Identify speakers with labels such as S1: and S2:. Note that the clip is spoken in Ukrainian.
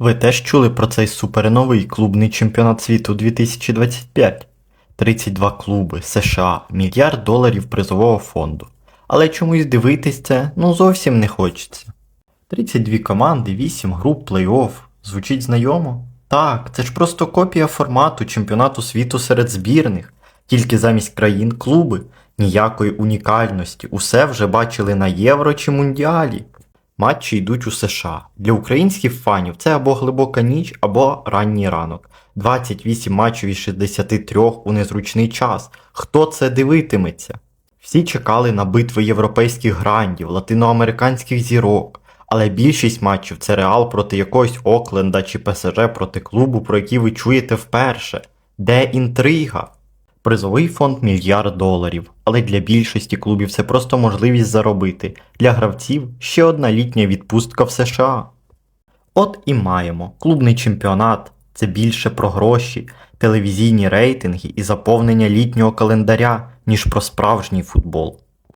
S1: Ви теж чули про цей суперновий клубний чемпіонат світу 2025? 32 клуби, США, мільярд доларів призового фонду. Але чомусь дивитись це ну зовсім не хочеться. 32 команди, 8 груп плей-офф. Звучить знайомо? Так, це ж просто копія формату чемпіонату світу серед збірних, тільки замість країн клуби, ніякої унікальності, усе вже бачили на Євро чи Мундіалі. Матчі йдуть у США. Для українських фанів це або глибока ніч, або ранній ранок. 28 матчів із 63 у незручний час. Хто це дивитиметься? Всі чекали на битви європейських грандів, латиноамериканських зірок, але більшість матчів це Реал проти якогось Окленда чи ПСЖ проти клубу, про який ви чуєте вперше. Де інтрига? Призовий фонд мільярд доларів, але для більшості клубів це просто можливість заробити. Для гравців ще одна літня відпустка в США. От і маємо клубний чемпіонат це більше про гроші, телевізійні рейтинги і заповнення літнього календаря, ніж про справжній футбол.